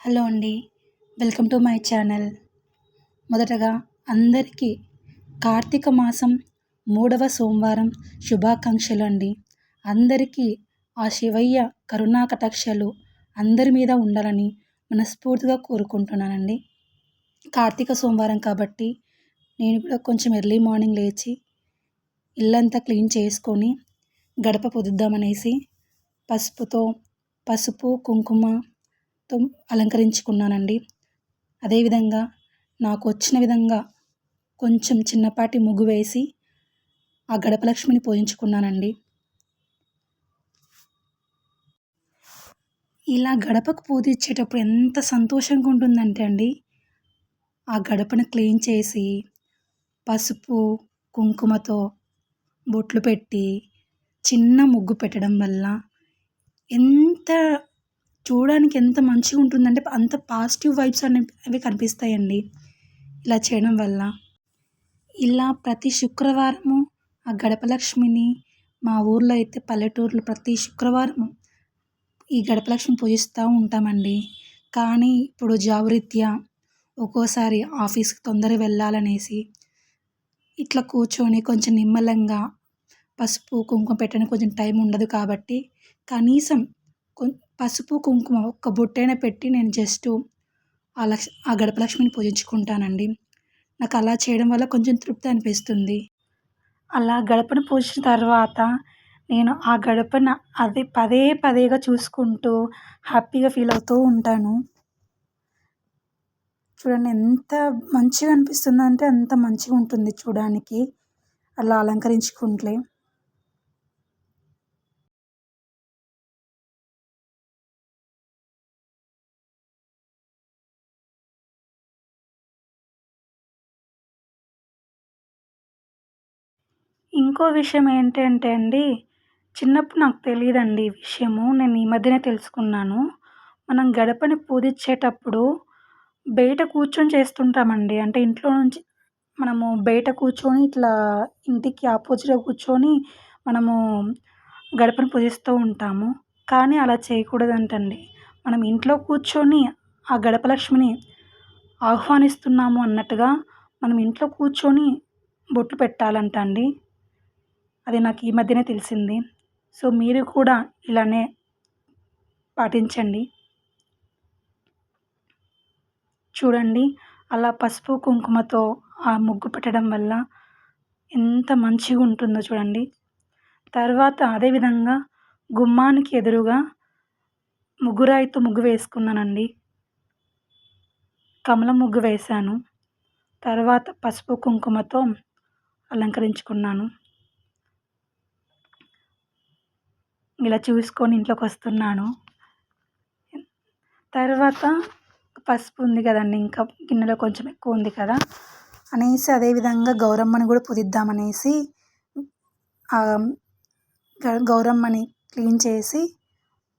Hello అండి welcome to my channel. మొదటగా అందరికీ కార్తీక మాసం మూడవ సోమవారం శుభాకాంక్షలు అండి. అందరికీ ఆ శివయ్య కరుణాకటాక్షలు అందరి మీద ఉండాలని మనస్ఫూర్తిగా కోరుకుంటున్నానండి. కార్తీక సోమవారం కాబట్టి నేను కూడా కొంచెం ఎర్లీ మార్నింగ్ లేచి ఇల్లంతా క్లీన్ చేసుకొని గడప పొదుద్దామనేసి పసుపుతో పసుపు కుంకుమ తో అలంకరించుకున్నానండి. అదేవిధంగా నాకు వచ్చిన విధంగా కొంచెం చిన్నపాటి ముగ్గు వేసి ఆ గడపలక్ష్మిని పూజించుకున్నానండి. ఇలా గడపకు పూజించేటప్పుడు ఎంత సంతోషంగా ఉంటుందంటే అండి ఆ గడపను క్లీన్ చేసి పసుపు కుంకుమతో బొట్లు పెట్టి చిన్న ముగ్గు పెట్టడం వల్ల ఎంత చూడడానికి ఎంత మంచిగా ఉంటుందంటే అంత పాజిటివ్ వైబ్స్ అనేవి కనిపిస్తాయండి ఇలా చేయడం వల్ల. ఇలా ప్రతి శుక్రవారము ఆ గడపలక్ష్మిని మా ఊర్లో అయితే పల్లెటూర్లో ప్రతి శుక్రవారం ఈ గడపలక్ష్మి పూజిస్తూ ఉంటామండి. కానీ ఇప్పుడు జాబ్ రీత్యా ఒక్కోసారి ఆఫీస్కి తొందరగా వెళ్ళాలనేసి ఇట్లా కూర్చొని కొంచెం నిమ్మలంగా పసుపు కుంకుమ పెట్టడానికి కొంచెం టైం ఉండదు కాబట్టి కనీసం పసుపు కుంకుమ ఒక్క బొట్టైనా పెట్టి నేను జస్ట్ ఆ లక్ష్ ఆ గడప లక్ష్మిని పూజించుకుంటానండి. నాకు అలా చేయడం వల్ల కొంచెం తృప్తి అనిపిస్తుంది. అలా గడపను పూజించిన తర్వాత నేను ఆ గడపను అదే పదే పదేగా చూసుకుంటూ హ్యాపీగా ఫీల్ అవుతూ ఉంటాను. చూడండి ఎంత మంచిగా అనిపిస్తుందంటే అంత మంచిగా ఉంటుంది చూడడానికి. అలా అలంకరించుకుంటే. ఇంకో విషయం ఏంటంటే అండి చిన్నప్పుడు నాకు తెలియదండి ఈ విషయము. నేను ఈ మధ్యనే తెలుసుకున్నాను. మనం గడపని పూజించేటప్పుడు బయట కూర్చొని చేస్తుంటామండి. అంటే ఇంట్లో నుంచి మనము బయట కూర్చొని ఇట్లా ఇంటికి ఆపోజిట్గా కూర్చొని మనము గడపను పూజిస్తూ ఉంటాము. కానీ అలా చేయకూడదంటండి. మనం ఇంట్లో కూర్చొని ఆ గడపలక్ష్మిని ఆహ్వానిస్తున్నాము అన్నట్టుగా మనం ఇంట్లో కూర్చొని బొట్లు పెట్టాలంట అండి అది నాకు ఈ మధ్యనే తెలిసింది. సో మీరు కూడా ఇలానే పాటించండి. చూడండి అలా పసుపు కుంకుమతో ఆ ముగ్గు పెట్టడం వల్ల ఎంత మంచిగా ఉంటుందో చూడండి. తర్వాత అదేవిధంగా గుమ్మానికి ఎదురుగా ముగ్గురాయితో ముగ్గు వేసుకున్నానండి. కమల ముగ్గు వేశాను. తర్వాత పసుపు కుంకుమతో అలంకరించుకున్నాను. ఇలా చూసుకొని ఇంట్లోకి వస్తున్నాను. తర్వాత పసుపు ఉంది కదండి ఇంకా గిన్నెలో కొంచెం ఎక్కువ ఉంది కదా అనేసి అదేవిధంగా గౌరమ్మని కూడా పుదిద్దామనేసి గౌరమ్మని క్లీన్ చేసి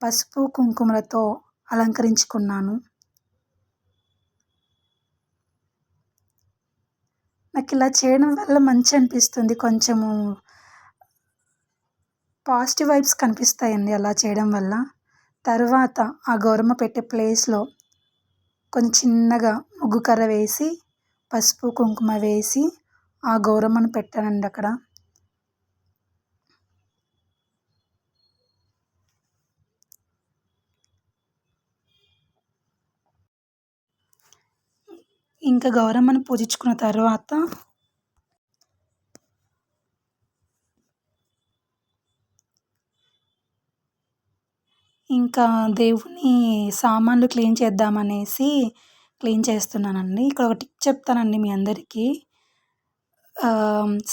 పసుపు కుంకుమలతో అలంకరించుకున్నాను. నాకు ఇలా చేయడం వల్ల మంచి అనిపిస్తుంది. కొంచెము పాజిటివ్ వైబ్స్ కనిపిస్తాయండి అలా చేయడం వల్ల. తర్వాత ఆ గౌరమ్మ పెట్టే ప్లేస్లో కొంచెం చిన్నగా ముగ్గు కర్ర వేసి పసుపు కుంకుమ వేసి ఆ గౌరమ్మను పెట్టానండి అక్కడ. ఇంకా గౌరమ్మను పూజించుకున్న తర్వాత ఇంకా దేవుని సామాన్లు క్లీన్ చేద్దామనేసి క్లీన్ చేస్తున్నానండి. ఇక్కడ ఒక టిప్ చెప్తానండి మీ అందరికీ.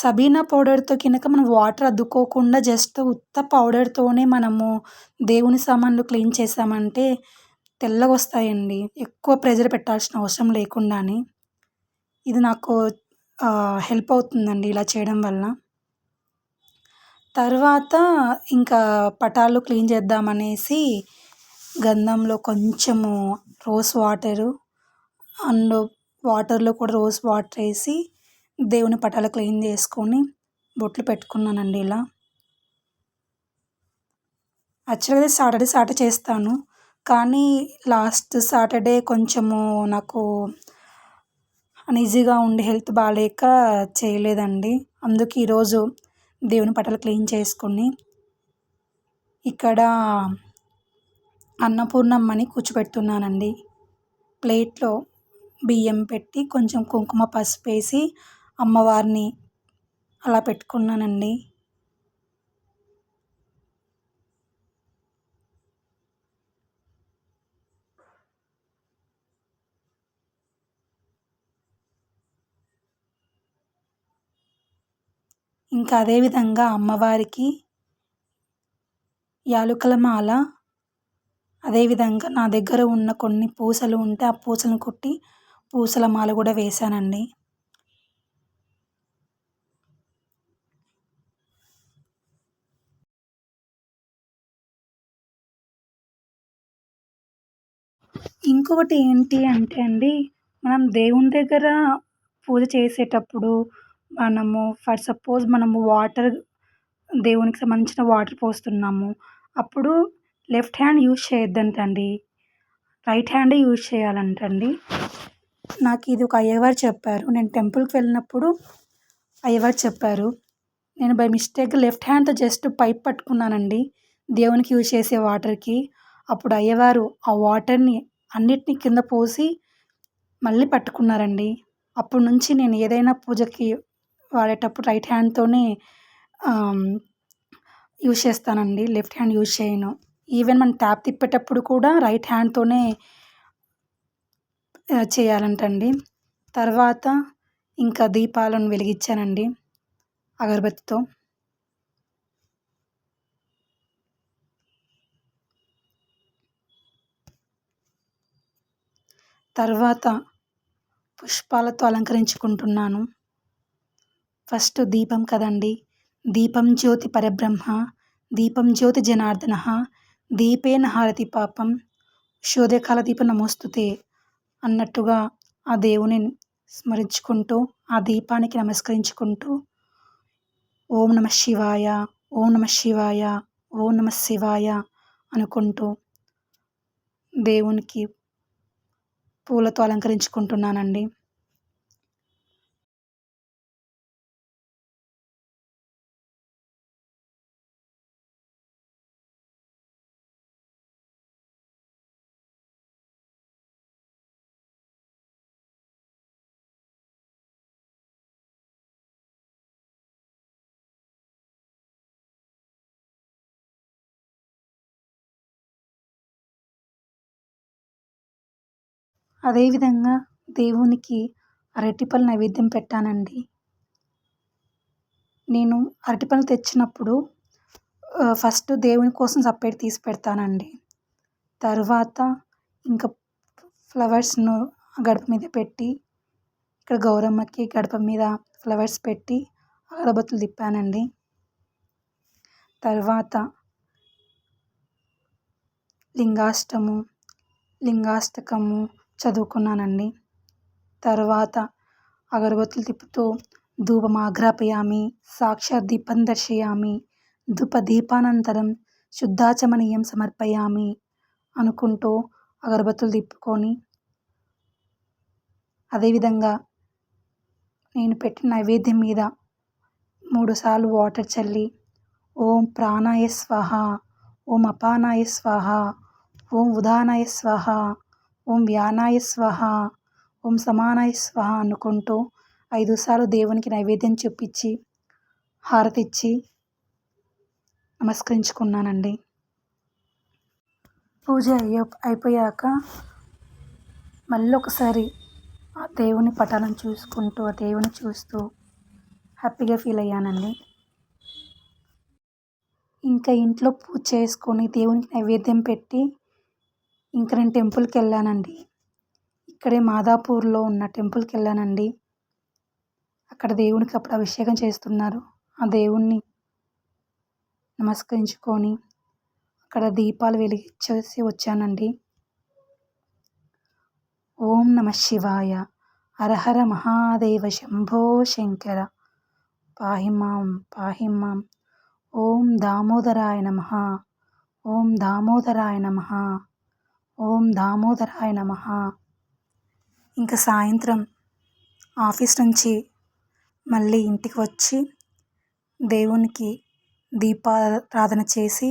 సబీనా పౌడర్తో కనుక మనం వాటర్ అద్దుకోకుండా జస్ట్ ఉత్త పౌడర్తోనే మనము దేవుని సామాన్లు క్లీన్ చేసామంటే తెల్లగా వస్తాయండి ఎక్కువ ప్రెజర్ పెట్టాల్సిన అవసరం లేకుండానే. ఇది నాకు హెల్ప్ అవుతుందండి ఇలా చేయడం వల్ల. తర్వాత ఇంకా పటాలు క్లీన్ చేద్దామనేసి గంధంలో కొంచెము రోస్ వాటరు అండ్ వాటర్లో కూడా రోస్ వాటర్ వేసి దేవుని పటాలు క్లీన్ చేసుకొని బొట్లు పెట్టుకున్నానండి ఇలా. యాక్చువల్గా సాటర్డే సాటర్డే చేస్తాను. కానీ లాస్ట్ సాటర్డే కొంచెము నాకు అన్ఈజీగా ఉండి హెల్త్ బాగాలేక చేయలేదండి. అందుకు ఈరోజు దేవుని పటాలు క్లీన్ చేసుకుని ఇక్కడ అన్నపూర్ణమ్మని కూర్చోబెడుతున్నానండి. ప్లేట్లో బియ్యం పెట్టి కొంచెం కుంకుమ పసుపు వేసి అమ్మవారిని అలా పెట్టుకున్నానండి. ఇంకా అదేవిధంగా అమ్మవారికి యాలకుల మాల అదేవిధంగా నా దగ్గర ఉన్న కొన్ని పూసలు ఉంటే ఆ పూసలను కుట్టి పూసల మాల కూడా వేశానండి. ఇంకొకటి ఏంటి అంటే అండి మనం దేవుని దగ్గర పూజ చేసేటప్పుడు మనము ఫర్ సపోజ్ మనము వాటర్ దేవునికి సంబంధించిన వాటర్ పోస్తున్నాము. అప్పుడు లెఫ్ట్ హ్యాండ్ యూజ్ చేయొద్దంటండి. రైట్ హ్యాండే యూజ్ చేయాలంటండి. నాకు ఇది ఒక అయ్యవారు చెప్పారు. నేను టెంపుల్కి వెళ్ళినప్పుడు అయ్యవారు చెప్పారు. నేను బై మిస్టేక్ లెఫ్ట్ హ్యాండ్తో జస్ట్ పైప్ పట్టుకున్నానండి. దేవునికి యూజ్ చేసే వాటర్కి. అప్పుడు అయ్యవారు ఆ వాటర్ని అన్నిటినీ కింద పోసి మళ్ళీ పట్టుకున్నారండి. అప్పటి నుంచి నేను ఏదైనా పూజకి వాడేటప్పుడు రైట్ హ్యాండ్తోనే యూజ్ చేస్తానండి. లెఫ్ట్ హ్యాండ్ యూజ్ చేయను. ఈవెన్ మనం ట్యాప్ తిప్పేటప్పుడు కూడా రైట్ హ్యాండ్తోనే చేయాలంటండి. తర్వాత ఇంకా దీపాలను వెలిగించానండి అగరబత్తితో. తర్వాత పుష్పాలతో అలంకరించుకుంటున్నాను. ఫస్ట్ దీపం కదండి. దీపం జ్యోతి పరబ్రహ్మ దీపం జ్యోతి జనార్దన దీపేన హారతి పాపం శోధకాల దీప నమోస్తుతే అన్నట్టుగా ఆ దేవుని స్మరించుకుంటూ ఆ దీపానికి నమస్కరించుకుంటూ ఓం నమ శివాయ ఓం నమ శివాయ ఓం నమ శివాయ అనుకుంటూ దేవునికి పూలతో అలంకరించుకుంటున్నానండి. అదేవిధంగా దేవునికి అరటిపళ్ళు నైవేద్యం పెట్టానండి. నేను అరటిపళ్ళు తెచ్చినప్పుడు ఫస్ట్ దేవుని కోసం సపరేట్ తీసి పెడతానండి. తర్వాత ఇంకా ఫ్లవర్స్ను గడప మీద పెట్టి ఇక్కడ గౌరమ్మకి గడప మీద ఫ్లవర్స్ పెట్టి అగరబత్తులు తిప్పానండి. తర్వాత లింగాష్టము లింగాష్టకము చదువుకున్నానండి. తర్వాత అగరబత్తులు తిప్పుతూ ధూపమాఘ్రాపయామి సాక్షాత్ దీపం దర్శయామి ధూప దీపానంతరం శుద్ధాచమనీయం సమర్పయామి అనుకుంటూ అగరబత్తులు తిప్పుకొని అదేవిధంగా నేను పెట్టిన నైవేద్యం మీద మూడుసార్లు వాటర్ చల్లి ఓం ప్రాణాయ స్వాహ ఓం అపానాయ స్వాహ ఓం ఉదానాయ స్వాహ ఓం వ్యానాయ స్వహ. ఓం సమానాయ స్వహ అనుకుంటూ ఐదు సార్లు దేవునికి నైవేద్యం చూపించి హారతి ఇచ్చి నమస్కరించుకున్నానండి. పూజ అయ్యో అయిపోయాక మళ్ళీ ఒకసారి ఆ దేవుని పటాలను చూసుకుంటూ ఆ దేవుని చూస్తూ హ్యాపీగా ఫీల్ అయ్యానండి. ఇంకా ఇంట్లో పూజ చేసుకొని దేవునికి నైవేద్యం పెట్టి ఇంకా నేను టెంపుల్కి వెళ్ళానండి ఇక్కడే మాదాపూర్లో ఉన్న టెంపుల్కి వెళ్ళానండి అక్కడ దేవునికి అప్పుడు అభిషేకం చేస్తున్నారు. ఆ దేవుణ్ణి నమస్కరించుకొని అక్కడ దీపాలు వెలిగించేసి వచ్చానండి. ఓం నమ శివాయ. అరహర మహాదేవ శంభో శంకర. పాహిమాం పాహిమాం ఓం దామోదరాయ నమ. ఓం దామోదరాయ నమ. ఓం దామోదరాయ నమ. ఇంకా సాయంత్రం ఆఫీస్ నుంచి మళ్ళీ ఇంటికి వచ్చి దేవునికి దీపారాధన చేసి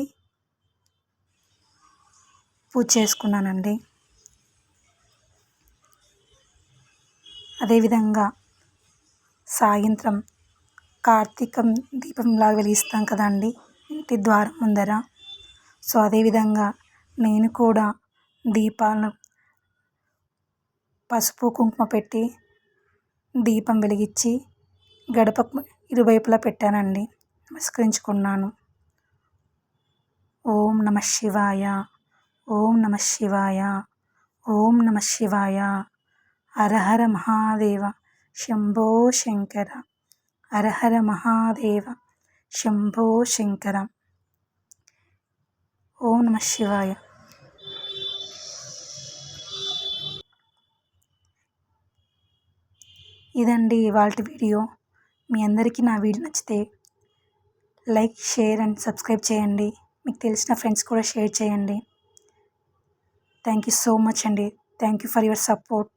పూజ చేసుకున్నానండి. అదేవిధంగా సాయంత్రం కార్తీకం దీపంలా వెలిగిస్తాం కదండి ఇంటి ద్వారం ముందర. సో అదేవిధంగా నేను కూడా దీపాలను పసుపు కుంకుమ పెట్టి దీపం వెలిగించి గడపకు ఇరువైపులా పెట్టానండి. నమస్కరించుకున్నాను. ఓం నమ శివాయ. ఓం నమ శివాయ. ఓం నమ శివాయ. హరహర మహాదేవ. శంభో శంకర. హరహర మహాదేవ. శంభో శంకర. ఓం నమ శివాయ. ఇదండి ఇవాళ వీడియో. మీ అందరికీ నా వీడియో నచ్చితే లైక్ షేర్ అండ్ సబ్స్క్రైబ్ చేయండి. మీకు తెలిసిన ఫ్రెండ్స్ కూడా షేర్ చేయండి. థ్యాంక్ యూ సో మచ్ అండి. Thank you for your support.